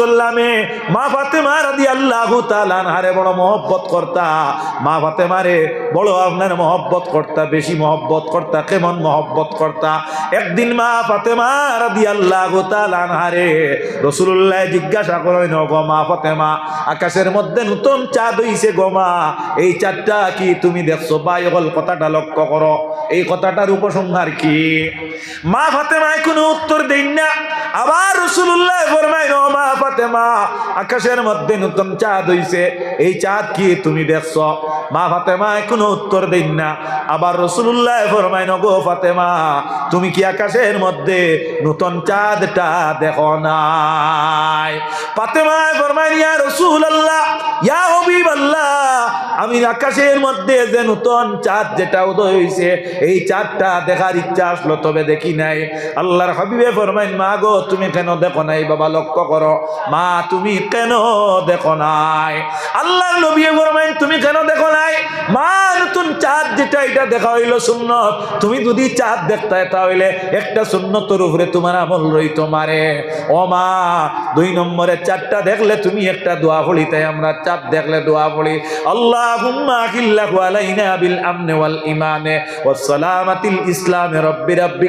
ওয়াসাল্লামে মা ফাতেমা রাদিয়াল্লাহু তাআলা আনহারে বড় মহব্বত করতা। মা ফাতেমারে বড় আপনার মহব্বত করতা, বেশি মহব্বত করতা, কেমন মহব্বত করতা। একদিন মা ফাতেমা রাদিয়াল্লাহু তাআলা আনহারে রাসূলুল্লাহ জিজ্ঞাসা করেন গো মা ফাতেমা, আকাশের মধ্যে নতুন চাঁদ হইছে গো মা। এই চাঁদটা কি তুমি দেখছ? বা এগল কথাটা লক্ষ্য করো। এই কথাটার উপসংহার কি? মা ফাতেমায় কোনো উত্তর দেন না। আবার রসুল্লাহ ফরমাইন মা ফাতেমা, আকাশের মধ্যে নতুন চাঁদ হইছে। এই চাঁদ কি তুমি দেখছ? মা ফাতেমায় কোনো উত্তর দেন না। আবার রসুল্লাহ ফরমাইন গো ফাতেমা, তুমি কি আকাশের মধ্যে নতুন চাঁদটা দেখো নাই? ফাতেমায় ফরমাইন ইয়া রসুল আল্লাহ ইয়া হবিব আল্লাহ আমি আকাশের মধ্যে যে নতুন চাঁদ যেটা উদয় হয়েছে এই চাঁদটা দেখার ইচ্ছা আসলো, তবে দেখি নাই। আল্লাহর হাবিবে ফরমাইন, মা গো, তুমি কেন দেখো নাই? বাবা, লক্ষ্য করো। মা, তুমি কেন দেখো নাই? আল্লাহর নবী ফরমাইন, তুমি কেন দেখো নাই? মা, নতুন চাঁদ যেটা, এটা দেখা হইল সুন্নত। তুমি যদি চাঁদ দেখতে, তাহলে একটা সুন্নতর উপরে তোমার আমল রই তোমারে ও মা, দুই নম্বরে চারটা দেখলে তুমি একটা দোয়া পড়ি, তাই আমরা চাঁদ দেখলে দোয়া পড়ি। আল্লাহুম্মা আখিল্লাহু আলাইনা বিল আমনে ওয়াল ইমানে ওয়াস সালামাতিল ইসলামে রব্বি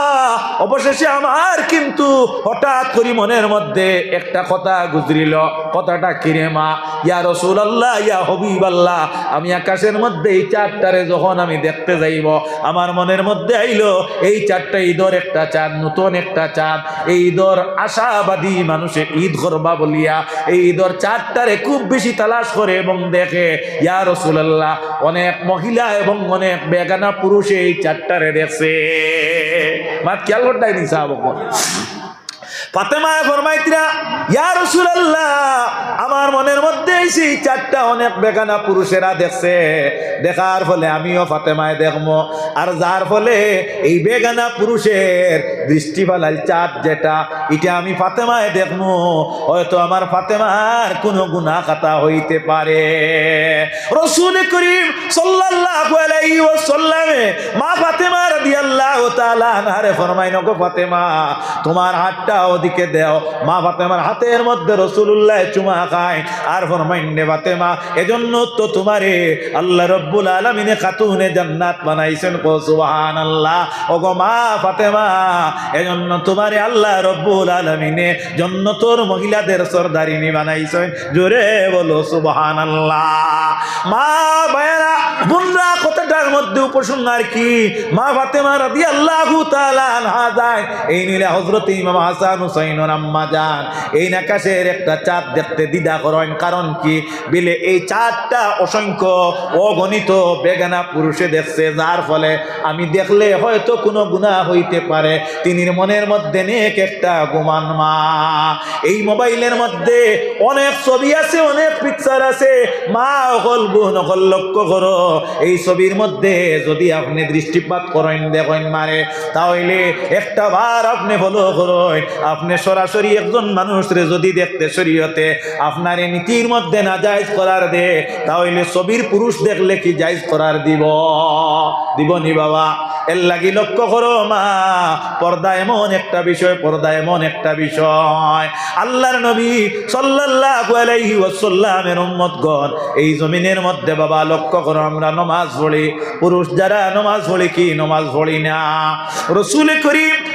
অবশেষে আমার কিন্তু হঠাৎ করি মনের মধ্যে একটা কথা গুজরিল। কথাটা কিরে মা? ইয়া রসুল আল্লাহ ইয়া হবিব আল্লাহ আমি আকাশের মধ্যে এই চারটারে যখন আমি দেখতে যাইব, আমার মনের মধ্যে আইলো, এই চারটা ঈদর একটা চাঁদ, নতুন একটা চাঁদ। এই ঈদর আশাবাদী মানুষে ঈদ করবা বলিয়া এই ঈদর চারটারে খুব বেশি তালাশ করে এবং দেখে, ইয়া রসুল আল্লাহ অনেক মহিলা এবং অনেক বেগানা পুরুষে এই চারটারে দেখছে। মা খেয়াল করতাই নি সাহাব ফাতেমায় ফরমাইতিরা, ইয়া রাসূলুল্লাহ, আমার মনের মধ্যে সেই চারটা অনেক বেগানা পুরুষেরা দেখছে। দেখার ফলে আমিও ফাতেমায় দেখব। আর যার ফলে এই বেগানা পুরুষের দৃষ্টি ফালাল চাঁদ যেটা, এটা আমি ফাতেমায় দেখব। হয়তো আমার ফাতেমার কোনো গুনাহ খাতা হইতে পারে। রসুল করিম সাল্লাল্লাহু আলাইহি ওয়াসাল্লামে, মা ফাতেমা রাদিয়াল্লাহু তাআলা আনহারে ফরমাইন গো ফাতেমা, তোমার হাতটা ওদিকে দেও। মা ফাতেমার হাতের মধ্যে রসুল্লাহ চুমা খায় আর ফরমাইন ফাতেমা, এজন্য তো তোমারে আল্লাহ রব্বুল আলমিনে খাতুনে জান্নাত বানাইছেন। কো সুবহানাল্লাহ। ও গো মা ফাতেমা, এজন্য তোমারে আল্লাহ রব্বুল আলামিনে জন্নতর মহিলাদের সরদারিনী বানাইছেন। জোরে বলো সুবহানাল্লাহ। মা বায়রা বুনরা কথাটার মধ্যে উপসংহার কি? মা ফাতেমা রাদিয়াল্লাহু তাআলা আনহা যায়। এই নিলে হযরত ইমাম হাসান হুসাইন আম্মা যান। এই নাকাশের একটা চাঁদ দেখতে দ্বিধা করেন। কারণ কি? বিলে এই চাঁদটা অসংখ্য অগণিত বেগানা পুরুষে দেখছে। যার ফলে আমি দেখলে হয়তো কোনো গুনাহ হইতে পারে। তিনি মনের মধ্যে নেক একটা গুমান মা। এই মোবাইলের মধ্যে অনেক ছবি আছে, অনেক পিকচার আছে। মা অকল গুণ অকল লক্ষ্য করো। এই ছবির মধ্যে যদি আপনি দৃষ্টিপাত করেন, দেখেন মারে, তাহলে একটা বার আপনি ফলো করেন। আপনি সরাসরি একজন মানুষরে যদি দেখতে শরীয়তে আপনার নীতির মধ্যে না জায়জ করার দে, তাহলে ছবির পুরুষ দেখলে কি জায়জ করার দিব? দিব নি বাবা? এর লাগি লক্ষ্য করো মা, পর্দা এমন একটা বিষয়, পর্দা এমন একটা বিষয়। আল্লাহর নবী সাল্লাল্লাহু আলাইহি ওয়াসাল্লামের উম্মতগণ, এই জমিনের মধ্যে বাবা লক্ষ্য করো, আমরা নমাজ পড়ি পুরুষ যারা নমাজ পড়ে কি? নমাজ পড়ি না। রসুল করিম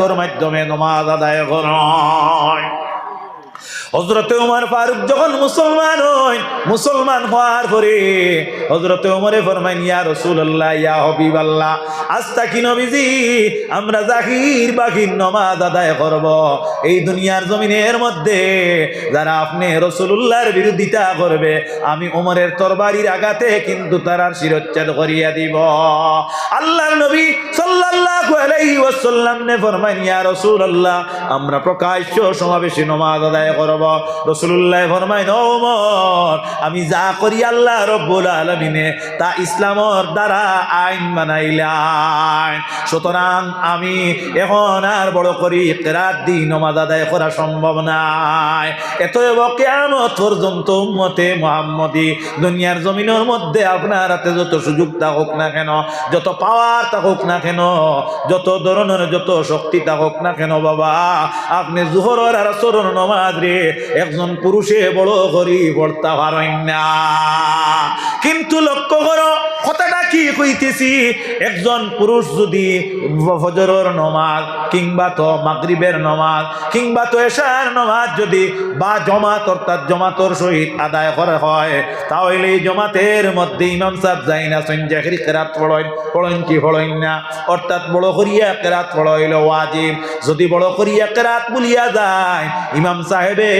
কেরাতর মাধ্যমে নমাজ আদায় করেন হজরতে উমর ফারুক যখন মুসলমান হই মুসলমান হওয়ার পরে হজরতে উমরে ফরমাইন, ইয়া রাসূলুল্লাহ, ইয়া হাবিবাল্লাহ আস্তা কি নবীজি? আমরা জাহির বাহির নমাজ আদায় করব। এই দুনিয়ার জমিনের মধ্যে যারা আপনি রসুল্লাহর বিরোধিতা করবে, আমি উমরের তরবারির আঘাতে কিন্তু তারার শিরচ্ছেদ করিয়া দিব। আল্লাহর নবী সাল্লাল্লাহু আলাইহি ওয়াসাল্লাম নে ফরমাইন, ইয়া রাসূলুল্লাহ, আমরা প্রকাশ্য সমাবেশে নমাজ আদায় করব। রাসূলুল্লাহ ফরমাইন ও ওমর আমি যা করি আল্লাহ রব্বুল আলামিনে, তা ইসলামর দ্বারা আইন বানাইলাম। সুতরাং আমি এখন আর বড় করি কেরাত দি নমাজ আদায় করা সম্ভব নাই। এত কেয়ামত পর্যন্ত উম্মতে মোহাম্মদী, দুনিয়ার জমিনের মধ্যে আপনার হাতে যত সুযোগ থাকুক না কেন, যত পাওয়ার থাকুক না কেন, যত ধরনের যত শক্তি থাকুক না কেন, বাবা, আপনি জোহরের আর চরণ নমাজ রে একজন পুরুষে বড় পারেন না কিন্তু লক্ষ্য করো কথাটা কি কইতেছি? একজন পুরুষ যদি ফজরের নমাজ কিংবা তো মাগরিবের নমাজ কিংবা তো এশার নমাজ যদি বা জমাত অর্থাৎ জমাতর সহিত আদায় করা হয় তাহলে এই জমাতের মধ্যে ইমাম সাহেব যাই না সঞ্জাহের কেরাত পড়েন পড়েন কি পড়েন না? অর্থাৎ বড় করিয়া কেরাত পড়াইল ওয়াজিব। যদি বড় করিয়া কেরাত বলিয়া যায়, ইমাম সাহেবে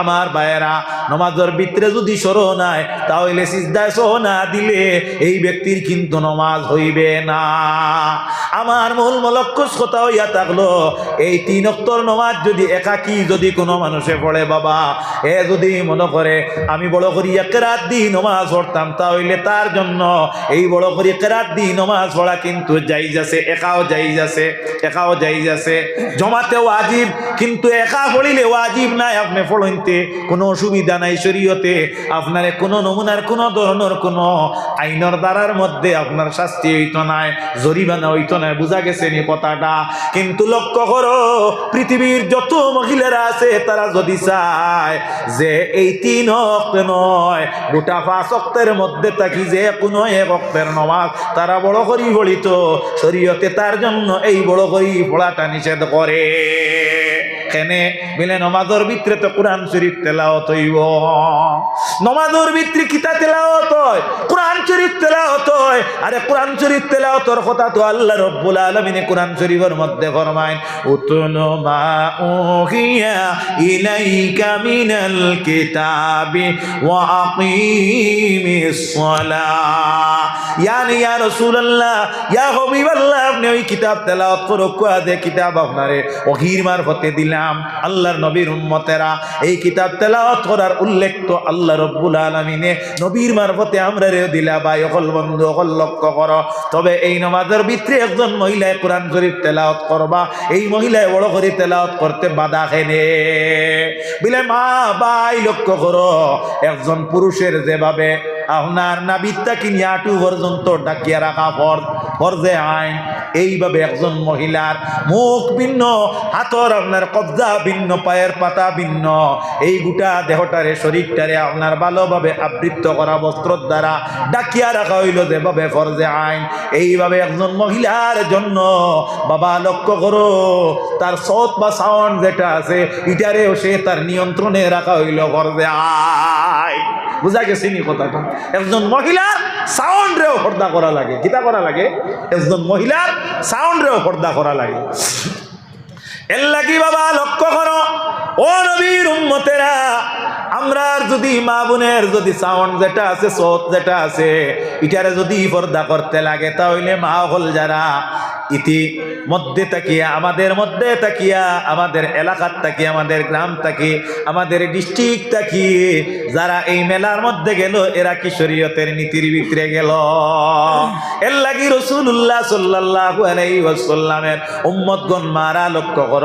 আমার বায়েরা নমাজের ভিতরে যদি সরো নাই তাহলে সিজদায় সহ না দিলে এই ব্যক্তির কিন্তু নমাজ হইবে না। আমার মূল মলক্ষ কথা হইয়া থাকল, এই তিন অক্তর নমাজ যদি একাকি যদি কোনো মানুষে পড়ে বাবা, এ যদি মনে করে আমি বড় করি একরাত দিই নমাজ পড়তাম, তাহলে তার জন্য এই বড় করি একরাত দিই নমাজ পড়া কিন্তু যাই যাচ্ছে একাও যাই যাচ্ছে একাও যাই যাচ্ছে জমাতে ওয়াজিব, কিন্তু একা পড়িলে ওয়াজিব নাই আপনি পড়ইতে কোনো অসুবিধা নাই শরীয়তে। আপনার কোনো নমুনার কোনো ধরনের কোনো আইনের দ্বারার মধ্যে আপনার শাস্তি হইতো নাই জরিমানা হইতো না বুঝা গেছে নি কথাটা? কিন্তু লক্ষ্য করো পৃথিবীর যত মহিলারা আছে, তারা যদি চায় যে এই তিন অক্ত নয়, গোটা পাঁচ অক্তের মধ্যে থাকি যে কোনো এক অক্তের নমাজ তারা বড় করি বলিত শরীয়তে তার জন্য এই বড় করি পড়াটা নিষেধ করে। কেনে বিলে নমাজর ভিতরে তো কোরআন শরীফ তেলাওত হইব। নমাজর ভিতরে কিতা তেলাওত হয়? কোরআন শরীফ তেলাওত হয়। আরে কোরআন শরীফ তেলাওতর কথা তো আল্লাহ রব্বুল আলামিনে কোরআন শরীফের মধ্যে ফরমায় উতুনু মা উহিয়া ইলাইকা মিনাল কিতাবি ওয়া আকিমিস ইয়ানি ইয়া রাসূলুল্লাহ, ইয়া হাবিবাল্লাহ, আপনি ওই কিতাব তেলাওয়াত করো, কুয়া দে কিতাব আপনারে। দিলাম আল্লাহর নবীর উম্মতেরা। এই কিতাব তেলাওয়াত করার উল্লেখ তো আল্লাহ রব্বুল আলামিনে। নবীর মারফতে দিলা ভাই অকল বন্ধু অকল লক্ষ্য করো। তবে এই নমাজের ভিতরে একজন মহিলায় কোরআন শরীফ তেলাওয়াত করবা, এই মহিলায় বড় করে তেলাওয়াত করতে বাধা খেনে বিলে, মা ভাই, লক্ষ্য করো, একজন পুরুষের যেভাবে আপনার নাবিদটা কিনি আটু পর্যন্ত ডাকিয়া রাখা ফর্জ, ফর্জে আইন। এইভাবে একজন মহিলার মুখ ভিন্ন, হাতর আপনার কবজা ভিন্ন, পায়ের পাতা ভিন্ন। এই গোটা দেহটারে, শরীরটারে আপনার ভালোভাবে আবৃত্ত করা বস্ত্রর দ্বারা ডাকিয়া রাখা হইল যেভাবে ফর্জে আইন। এইভাবে একজন মহিলার জন্য বাবা লক্ষ্য করো, তার সৎ বা সাউন্ড যেটা আছে, এটারেও সে তার নিয়ন্ত্রণে রাখা হইল ফর্জে আইন। বুঝা গেছে নি কথাটা? একজন মহিলার সাউন্ড রেও পর্দা করা লাগে। কিতা করা লাগে? একজন মহিলার সাউন্ড রেও পর্দা করা লাগে। এর লাগি বাবা, লক্ষ্য করো। ও নবীর উম্মতেরা, আমরা যদি মা বোনের যদি সাউন্ড যেটা আছে, সোত যেটা আছে, এটারে যদি পর্দা করতে লাগে, তাহলে মা হল যারা? ইতি মধ্যে তাকিয়া, আমাদের মধ্যে তাকিয়া, আমাদের এলাকার তাকিয়ে, আমাদের গ্রাম তাকি আমাদের ডিস্ট্রিক্ট তাকি যারা এই মেলার মধ্যে গেল, এরা কি শরীয়তের নীতির ভিতরে গেল? এর লাগি রসুল্লাহ সাল্লাহ আলাইসাল্লামের উম্মতগণ মারা লক্ষ্য করো।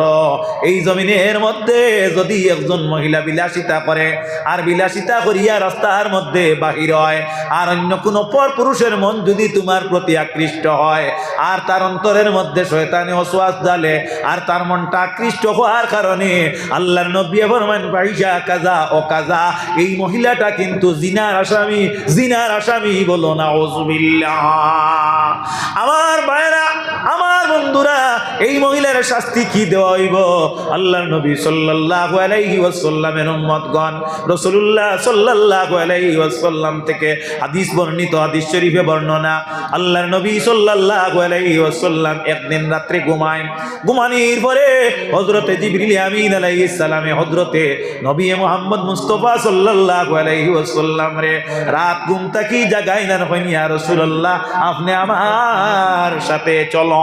এই জমিনের মধ্যে যদি একজন মহিলা বিলাসিতা করে আর বিলাসিতা করিয়া রাস্তার মধ্যে বাহির হয়, আর অন্য কোনো পর পুরুষের মন যদি তোমার প্রতি আকৃষ্ট হয়, আর তার অন্তরের মধ্যে শয়তানে অশ্বাস জালে আর তার মনটা আকৃষ্ট হওয়ার কারণে আল্লাহর নবী ফরমান পাইসা কাজা ও কাজা এই মহিলাটা কিন্তু জিনার আসামি জিনার আসামি বলো না আমার ভাইরা আমার বন্ধুরা, এই মহিলার শাস্তি কি দেওয়া হইব? আল্লাহর নবী সাল্লাল্লাহু আলাইহি ওয়াসাল্লামের উম্মতগণ, রাসূলুল্লাহ সাল্লাল্লাহু আলাইহি ওয়াসাল্লাম থেকে হাদিস বর্ণিত, হাদিস শরীফে বর্ণনা, আল্লাহর নবী সাল্লাল্লাহু আলাইহি ওয়াসাল্লাম একদিন ঘুমায়। ঘুমানির পরে হযরতে জিবরিল আমিন আলাইহিস সালামে হযরতে নবী মুহাম্মদ মুস্তাফা সাল্লাল্লাহু আলাইহি ওয়াসাল্লাম রে, রাত ঘুম থাকি জাগাই না হইন রাসূলুল্লাহ, আপনি আমার সাথে চলো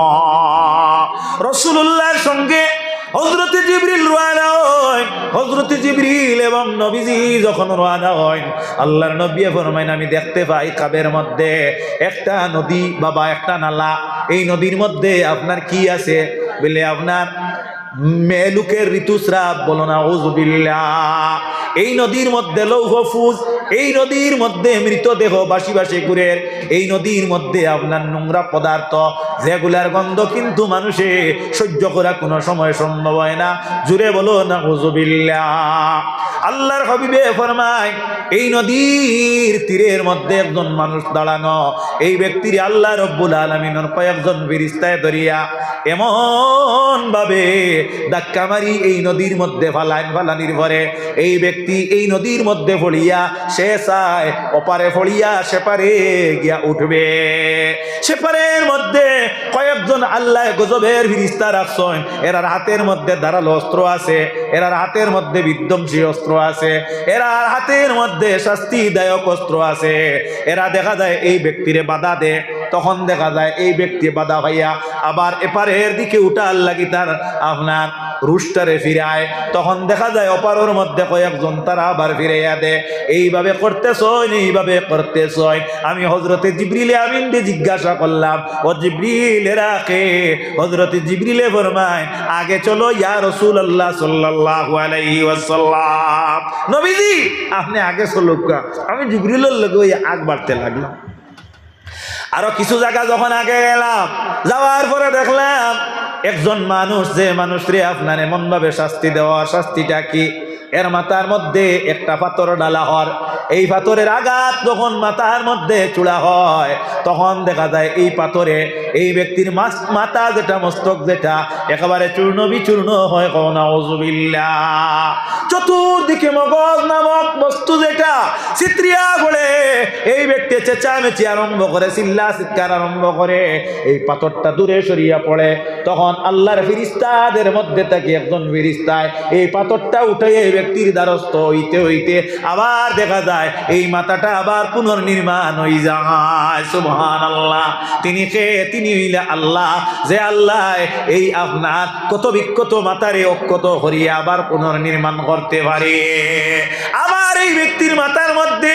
রাসূলুল্লাহর সঙ্গে হজরতে জিবরিল রওয়ানা হয়। হজরতে জিবরিল এবং নবীজি যখন রওয়ানা হয় আল্লাহর নবী ফরমাইন, আমি দেখতে পাই কাবের মধ্যে একটা নদী, বাবা, একটা নালা। এই নদীর মধ্যে আপনার কি আছে? বলে, আপনার মেলুকের ঋতুস্রাব। বলো না এই নদীর মধ্যে লৌহ ফুজ এই নদীর মধ্যে মৃতদেহ বাসি বাসি ঘুরে। এই নদীর মধ্যে আপনার নোংরা পদার্থ যেগুলার গন্ধ কিন্তু মানুষে সহ্য করা কোনো সময় সম্ভব হয় না। জুড়ে বলো না ওজুবিল্লাহ আল্লাহর হবিবে ফরমায়, এই নদীর তীরের মধ্যে একজন মানুষ দাঁড়ানো। এই ব্যক্তির আল্লাহ রব্বুল আলমিনের কয়েকজন বিরিস্তায় ধরিয়া এমন ভাবে ধাক্কা মারি এই নদীর মধ্যে ফালাইন ফালানির পরে এই ব্যক্তি এই নদীর মধ্যে ফড়িয়া সে চায় অপারে ফড়িয়া সেপারে গিয়া উঠবে। সেপারের মধ্যে কয়েকজন আল্লাহ গজবের ফিরিস্তা রাখছেন। এরার হাতের মধ্যে ধারালো অস্ত্র আছে, এরার হাতের মধ্যে বিধ্বংসী অস্ত্র আছে, এরার হাতের মধ্যে শাস্তিদায়ক অস্ত্র আছে। এরা দেখা যায় এই ব্যক্তিরে বাধা দে তখন দেখা যায় এই ব্যক্তি বাধা ভাইয়া আবার এপারের দিকে উঠার লাগি তার আপনার রুস্টারে ফিরায়, তখন দেখা যায় অপারোর মধ্যে কয়েকজন তারা আবার ফিরাইয়া দে এইভাবে করতেছই এইভাবে করতেছই। আমি হজরতে জিবরিলে আমিনকে জিজ্ঞাসা করলাম, ও জিবরিল রাখে হজরতে জিবরিলে ফরমায়, আগে চলো ইয়া রসুল আল্লাহ ওয়াসাল্লাম। নবীজি, আপনি আগে চলুক। আমি জিবরিলের লগে আগ বাড়তে লাগলাম। আরও কিছু জায়গা যখন আগে গেলাম, যাওয়ার পরে দেখলাম একজন মানুষ যে মানুষরে আপনার এমন ভাবে শাস্তি দেওয়া শাস্তিটা কি? এর মাথার মধ্যে একটা পাথর ডালা হর এই পাথরের আঘাত যখন মাথার মধ্যে চূড়া হয়, তখন দেখা যায় এই পাথরে এই ব্যক্তির মাথা যেটা, মস্তক যেটা, একেবারে চূর্ণ বিচূর্ণ হয় কনা ওজুবিল্লা চতুর্দিকে মগজ নামক বস্তু যেটা চিত্রিয়া বলে এই ব্যক্তি চেঁচামেচি আরম্ভ করে চিল্লা চিৎকার আরম্ভ করে, এই পাথরটা দূরে সরিয়া পড়ে। তখন আল্লাহর ফিরিস্তাদের মধ্যে থেকে একজন ফিরিস্তায় এই পাথরটা উঠে এই ব্যক্তির দ্বারস্থ হইতে হইতে আবার দেখা যায়, এই মাথাটা আবার পুনর্নির্মাণ হই যায়। সুবহান আল্লাহ তিনি কে? তিনি হইলে আল্লাহ। যে আল্লাহ এই আপনার কত বিক্ষত মাতারে অক্ষত হরিয়া আবার পুনর্নির্মাণ করতে পারে। আবার এই ব্যক্তির মাথার মধ্যে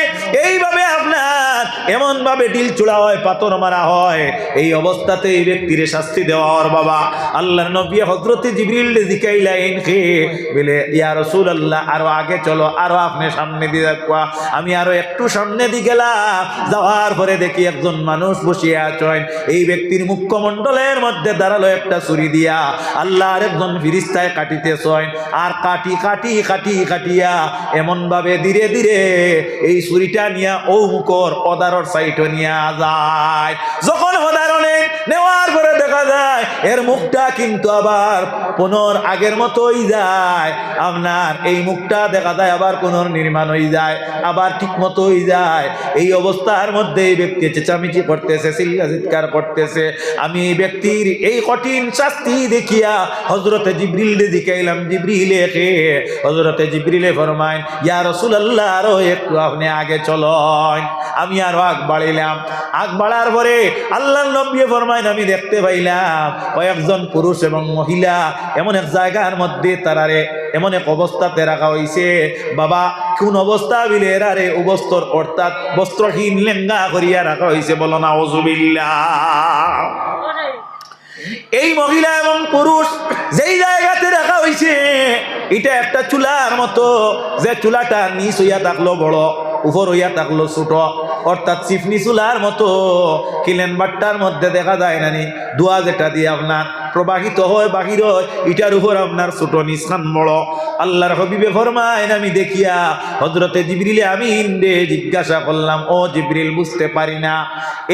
আপনার এমন ভাবে ডিল চূড়া হয় পাথর মারা হয়। এই অবস্থাতে এই ব্যক্তির শাস্তি দেওয়া হওয়ার বাবা আল্লাহর নবী হজরতে জিবরিল জিকাইলাইন বলে রসুল আল্লাহ আরও আগে চলো, আরও আপনি সামনে দিয়ে আমি আরও একটু সামনে দিয়ে গেলাম। যাওয়ার পরে দেখি একজন মানুষ বসিয়ে আছেন। এই ব্যক্তির মুখ্যমণ্ডলের মধ্যে দাঁড়াল একটা ছুরি দিয়া। আল্লাহর একজন ফিরিস্তায় কাটিতেছেন। আর কাটি কাটি কাটি, কাটিয়া এমন ভাবে ধীরে ধীরে এই ছুরিটা নিয়া ও মুখর নিয়ে যায়। যখন হদারণে নেওয়ার পরে দেখা যায়, এর মুখটা কিন্তু আবার পুনর আগের মতোই যায়। আপনার এই মুখটা দেখা যায় আবার পুনর নির্মাণ হয়ে যায়, আবার ঠিক মতো হয়ে যায়। এই অবস্থার মধ্যে এই ব্যক্তি চেঁচামেচি করতেছে চিল্লা চিৎকার করতেছে। আমি এই ব্যক্তির এই কঠিন শাস্তি দেখিয়া হজরতে জিবরিল দেখাইলাম জিবরিলে খে হজরতে জিবরিলে ফরমাইন, ইয়া রসুল আল্লাহ আরও একটু আপনি আগে চলন। আমি আরও আগ বাড়িলাম আগ বাড়ার পরে আল্লাহ নব্বী ফরমাইন, আমি দেখতে পাইলাম কয়েকজন পুরুষ এবং মহিলা এমন এক জায়গার মধ্যে তারারে এমন এক অবস্থাতে রাখা হয়েছে বাবা, কোন অবস্থা বিলে এরারে অবস্তর অর্থাৎ বস্ত্রহীন লেঙ্গা করিয়া রাখা হয়েছে বলো না অজুবিল্লা এই মহিলা এবং পুরুষ যেই জায়গাতে রাখা হয়েছে এটা একটা চুলার মতো। যে চুলাটা নিচ হইয়া থাকল বড়, উপর হইয়া থাকল ছোট। অর্থাৎ চিফনি চুলার মতো কিলেন বাট্টার মধ্যে দেখা যায় নানি দোয়া যেটা দিয়ে আপনার। প্রবাহিত হয়, বাহির হয়, এটার উপর আপনার ছোট নিস্কান বড়। আল্লাহর হবিবে ফরমাইন আমি দেখিয়া হজরতে জিবরিলে আমি ইন্দে জিজ্ঞাসা করলাম, ও জিবরিল, বুঝতে পারি না।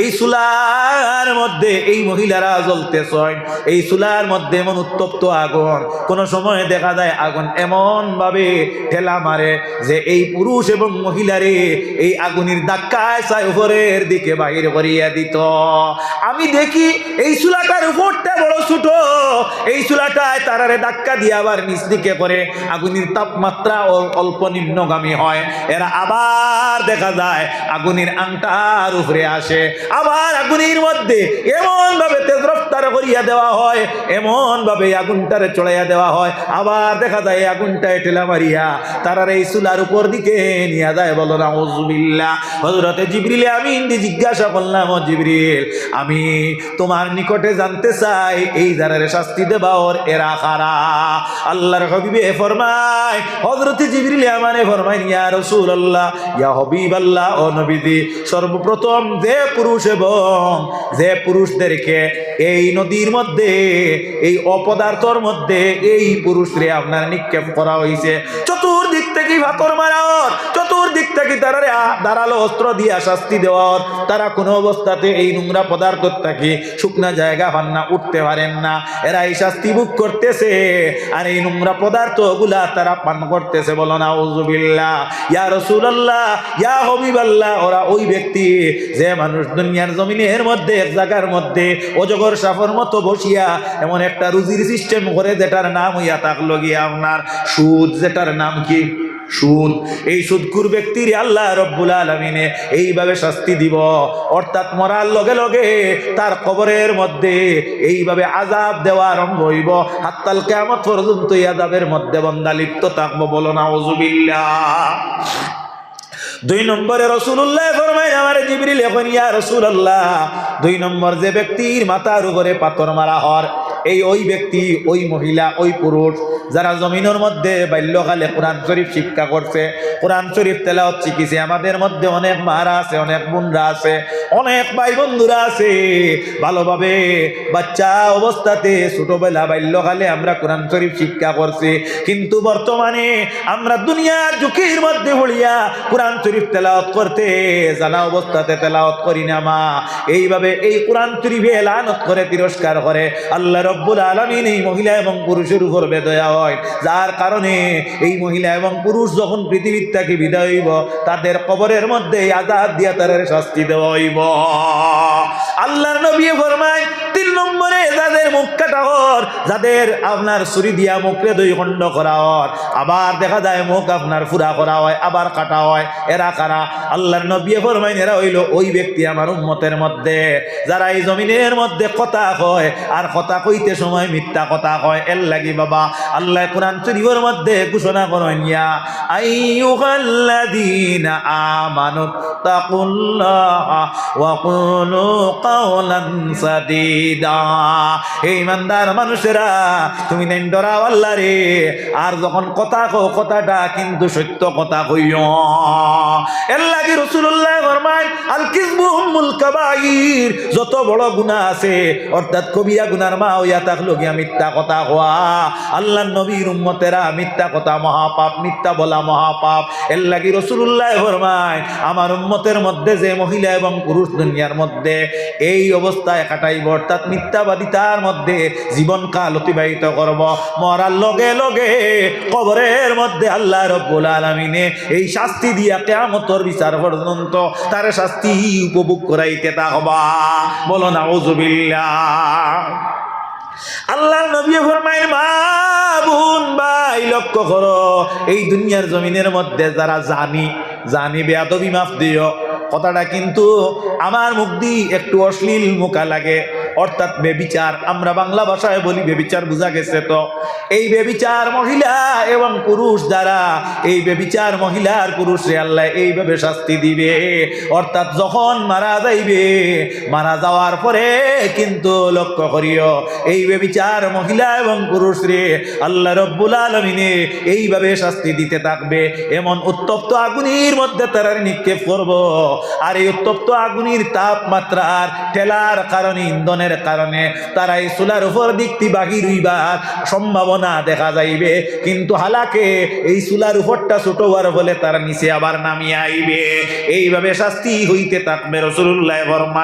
এই সুলার মধ্যে এই মহিলারা জ্বলতেছেন, এই সুলার মধ্যে এমন উত্তপ্ত আগুন। কোন সময় দেখা যায় আগুন এমন ভাবে ঠেলা মারে যে এই পুরুষ এবং মহিলারে এই আগুনের ধাক্কায় চাই উপরের দিকে বাহির করিয়া দিত। আমি দেখি এই চুলাটার উপরটা বড় ছোট এই চুলাটায় তারারে ধাক্কা দিয়ে আবার নিচ দিকে করে আগুনের তাপমাত্রা অল- অল্প নিম্নগামী হয়। এরা আবার দেখা যায় আগুনের আংটার উপরে আসে। আবার আগুনের মধ্যে এমন ভাবে তেজ রফতার করিয়া দেওয়া হয় এমন ভাবে আগুনটারে চড়াইয়া দেওয়া হয়। আবার দেখা যায় আগুনটায় ঠেলা মারিয়া তারার এই চুলার উপর দিকে নিয়ে যায় বলো না ওজুবিল্লা হজরতে জিবরিলে আমি জিজ্ঞাসা করলাম জিবরিল, আমি তোমার নিকটে জানতে চাই, এই যারারে শাস্তি দেবা এরা খারা আল্লাহর হবিবে ফরমায় জিবরিলে আমারে ফরমায়, ইয়া রাসূলুল্লাহ, ইয়া হাবিবাল্লাহ, ও নবীজি, সর্বপ্রথম যে পুরুষ এবং যে পুরুষদেরকে এই নদীর মধ্যে, এই অপদার্থর মধ্যে এই পুরুষরে আপনার নিক্ষেপ করা হয়েছে চতুর্দিক থেকে ভাতর মারার চতুর্দিক থেকে তারা দাঁড়াল অস্ত্র দিয়া শাস্তি দেওয়ার তারা কোনো অবস্থাতে এই নোংরা পদার্থ থেকে শুকনা জায়গা পান না উঠতে পারেন না। এরা এই শাস্তি বুক করতেছে। আর এই নোংরা পদার্থগুলা তারা পান করতেছে বলো না ওজুবিল্লা ইয়া রসুল্লাহ ইয়া হবিবাল্লাহ, ওরা ওই ব্যক্তি যে মানুষ দুনিয়ার জমিনের মধ্যে, এক জায়গার মধ্যে অজগর সাফর মতো বসিয়া এমন একটা রুজির সিস্টেম করে যেটার নাম হইয়া থাকল গিয়া আপনার সুদ, যেটার নাম কি? সুদ এই সুদকুর ব্যক্তির আল্লাহ রব্বুল আলমিনে এইভাবে শাস্তি দিব। অর্থাৎ মরার লগে লগে তার কবরের মধ্যে এইভাবে আজাব দেওয়া আরম্ভ হইব। হাত্তাল কেমত পর্যন্ত আজাবের মধ্যে বন্দা লিপ্ত থাকব বলো না ওজুবিল্লা দুই নম্বরে রসুল্লাহ ফরমাই আমার জিবরিল এখন, ইয়া রসুল্লাহ দুই নম্বর যে ব্যক্তির মাথার উপরে পাথর মারা হর এই ওই ব্যক্তি, ওই মহিলা, ওই পুরুষ যারা জমিনের মধ্যে বাল্যকালে কোরআন শরীফ শিক্ষা করছে, কোরআন শরীফ তেলাওয়াত শিখিছে, আমাদের মধ্যে অনেক মারা আছে, অনেক বোনরা আছে, অনেক ভাই বন্ধুরা আছে। ভালোভাবে বাচ্চা অবস্থাতে ছোটবেলা বাল্যকালে আমরা কোরআন শরীফ শিক্ষা করছি, কিন্তু বর্তমানে আমরা দুনিয়ার ঝুঁকির মধ্যে পড়িয়া কোরআন শরীফ তেলাওয়াত করতে, জানা অবস্থাতে তেলাওয়াত করি না মা। এইভাবে এই কোরআন শরীফে লানত করে, তিরস্কার করে, আল্লাহ রব্বুল আলমিন এই মহিলা এবং পুরুষের উপর বেদয়া হয়। যার কারণে এই মহিলা এবং পুরুষ যখন পৃথিবীর থেকে বিদায় হইব, তাদের কবরের মধ্যে আজাদ দিয়া তাদের শাস্তি দেওয়া হইব। আল্লাহর নবী ফরমায় নম্বরে যাদের মুখ কাটা হর যাদের আপনার ছুরি দিয়া মুখরে দুই খণ্ড করা হর আবার দেখা যায় মুখ আপনার ফুরা করা হয়, আবার কাটা হয়, এরা কারা? আল্লাহর নবী ফরমাইন, এরা হইল ওই ব্যক্তি আমার উম্মতের মধ্যে। যারা এই জমিনের মধ্যে কথা কয়, আর কথা কইতে সময় মিথ্যা কথা কয়, এর লাগি বাবা, আল্লাহ কোরআন শরীফের মধ্যে ঘোষণা করেন, ইয়া তাকুল্লাহ ওয়া কুলু কাওলান সাদীদা। হে ইমানদার মানুষেরা, তুমি নেন ডরাও আল্লাহ রে। আর যখন কথা কো কথাটা কিন্তু সত্য কথা কইও। এর লাগি রাসূলুল্লাহ ফরমায় আল কিযবু উম্মুল কাবাইর। যত বড় গুনাহ আছে, অর্থাৎ কবিয়া গুনার মা হইয়া থাকল গিয়া মিথ্যা কথা হওয়া আল্লাহ নবীর উম্মতেরা মিথ্যা কথা, মহাপাপ, মিথ্যা বলা মহাপাপ। এর লাগি রসুল্লাহ ফরমায়, আমার উম্মতের মধ্যে যে মহিলা এবং পুরুষ দুনিয়ার মধ্যে, এই অবস্থায় কাটাইব। অর্থাৎ মিথ্যাবাদিতার মধ্যে জীবনকাল অতিবাহিত করব। মরার লগে লগে কবরের মধ্যে আল্লাহ রব্বুল আলমিনে এই শাস্তি দিয়া কেমতর বিচার পর্যন্ত তার শাস্তি উপভোগ করাইতে থাকবা। বলো না ওজুবিল্লা আল্লাহ নবী ফরমাইন, মা বোন, ভাই, লক্ষ্য করো, এই দুনিয়ার জমিনের মধ্যে যারা জানি জানি বেয়াদবি মাফ দিও। কথাটা কিন্তু আমার মুখ দিয়ে একটু অশ্লীল মুখা লাগে। অর্থাৎ বেবিচার। আমরা বাংলা ভাষায় বলি বেবিচার, বোঝা গেছে তো? এই বেবিচার মহিলা এবং পুরুষ যারা এই বেবিচার মহিলা আর পুরুষে আল্লাহ এইভাবে শাস্তি দিবে। অর্থাৎ যখন মারা যাইবে, মারা যাওয়ার পরে কিন্তু লক্ষ্য করিও, এই বেবিচার মহিলা এবং পুরুষ রে আল্লাহ রব্বুল আলমিনে এইভাবে শাস্তি দিতে থাকবে। এমন উত্তপ্ত আগুনের মধ্যে তারা নিক্ষেপ করব। আর এই উত্তপ্ত আগুনের তাপমাত্রার ঠেলার কারণে ইন্ধনের শয়তানের কারণে তারা এই চুলার উপর দিকটি বাকি রইবার সম্ভাবনা দেখা যাইবে। কিন্তু হালাকে এই চুলার উপরটা ছোট হওয়ার ফলে তারা নিচে আবার নামিয়ে আইবে। এইভাবে শাস্তি হইতে থাকবে রসুল্লাহ ফরমায়।